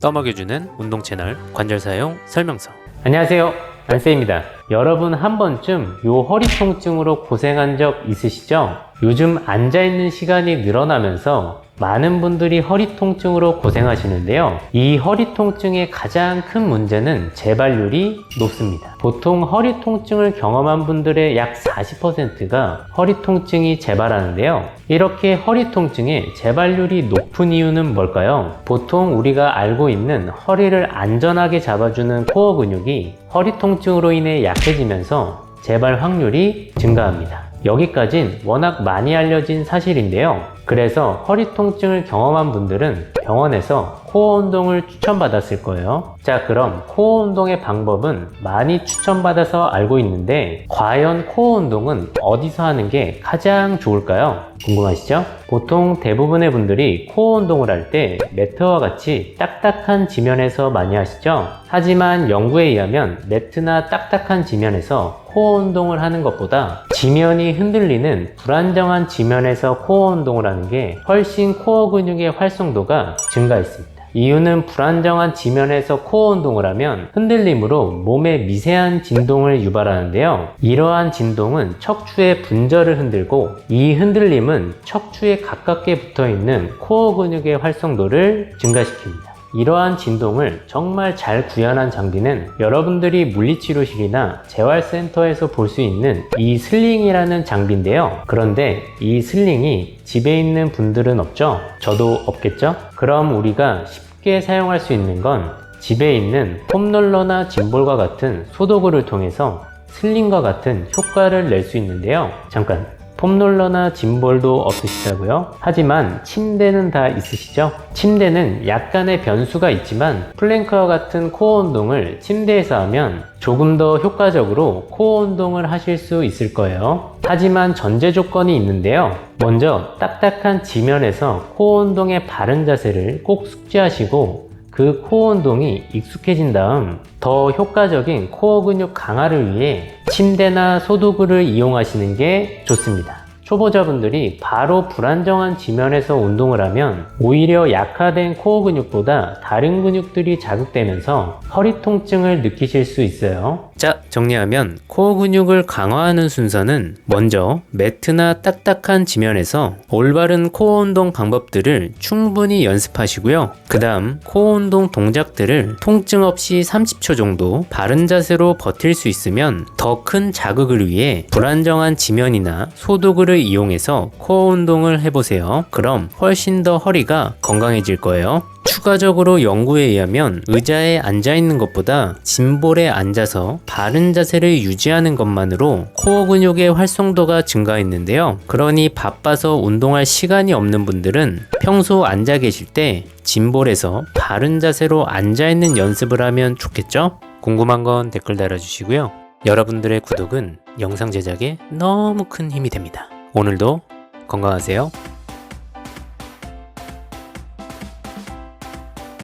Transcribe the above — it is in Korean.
떠먹여주는 운동 채널 관절 사용 설명서. 안녕하세요. 안세입니다. 여러분 한 번쯤 요 허리 통증으로 고생한 적 있으시죠? 요즘 앉아있는 시간이 늘어나면서 많은 분들이 허리 통증으로 고생하시는데요. 이 허리 통증의 가장 큰 문제는 재발률이 높습니다. 보통 허리 통증을 경험한 분들의 약 40%가 허리 통증이 재발하는데요. 이렇게 허리 통증의 재발률이 높은 이유는 뭘까요? 보통 우리가 알고 있는 허리를 안전하게 잡아주는 코어 근육이 허리 통증으로 인해 약해지면서 재발 확률이 증가합니다. 여기까진 워낙 많이 알려진 사실인데요. 그래서 허리 통증을 경험한 분들은 병원에서 코어 운동을 추천받았을 거예요. 자, 그럼 코어 운동의 방법은 많이 추천받아서 알고 있는데, 과연 코어 운동은 어디서 하는 게 가장 좋을까요? 궁금하시죠? 보통 대부분의 분들이 코어 운동을 할 때 매트와 같이 딱딱한 지면에서 많이 하시죠? 하지만 연구에 의하면 매트나 딱딱한 지면에서 코어 운동을 하는 것보다 지면이 흔들리는 불안정한 지면에서 코어 운동을 하는 게 훨씬 코어 근육의 활성도가 증가했습니다. 이유는 불안정한 지면에서 코어 운동을 하면 흔들림으로 몸의 미세한 진동을 유발하는데요. 이러한 진동은 척추의 분절을 흔들고 이 흔들림은 척추에 가깝게 붙어 있는 코어 근육의 활성도를 증가시킵니다. 이러한 진동을 정말 잘 구현한 장비는 여러분들이 물리치료실이나 재활센터에서 볼 수 있는 이 슬링이라는 장비인데요. 그런데 이 슬링이 집에 있는 분들은 없죠? 저도 없겠죠? 그럼 우리가 쉽게 사용할 수 있는 건 집에 있는 폼롤러나 짐볼과 같은 소도구를 통해서 슬링과 같은 효과를 낼 수 있는데요. 잠깐 폼롤러나 짐볼도 없으시다고요? 하지만 침대는 다 있으시죠? 침대는 약간의 변수가 있지만 플랭크와 같은 코어 운동을 침대에서 하면 조금 더 효과적으로 코어 운동을 하실 수 있을 거예요. 하지만 전제 조건이 있는데요. 먼저 딱딱한 지면에서 코어 운동의 바른 자세를 꼭 숙지하시고 그 코어 운동이 익숙해진 다음 더 효과적인 코어 근육 강화를 위해 침대나 소도구를 이용하시는 게 좋습니다. 초보자분들이 바로 불안정한 지면에서 운동을 하면 오히려 약화된 코어 근육보다 다른 근육들이 자극되면서 허리 통증을 느끼실 수 있어요. 자, 정리하면 코어 근육을 강화하는 순서는 먼저 매트나 딱딱한 지면에서 올바른 코어 운동 방법들을 충분히 연습하시고요. 그 다음 코어 운동 동작들을 통증 없이 30초 정도 바른 자세로 버틸 수 있으면 더 큰 자극을 위해 불안정한 지면이나 소도구를 이용해서 코어 운동을 해보세요. 그럼 훨씬 더 허리가 건강해질 거예요. 추가적으로 연구에 의하면 의자에 앉아 있는 것보다 짐볼에 앉아서 바른 자세를 유지하는 것만으로 코어 근육의 활성도가 증가했는데요. 그러니 바빠서 운동할 시간이 없는 분들은 평소 앉아 계실 때 짐볼에서 바른 자세로 앉아 있는 연습을 하면 좋겠죠? 궁금한 건 댓글 달아주시고요. 여러분들의 구독은 영상 제작에 너무 큰 힘이 됩니다. 오늘도 건강하세요.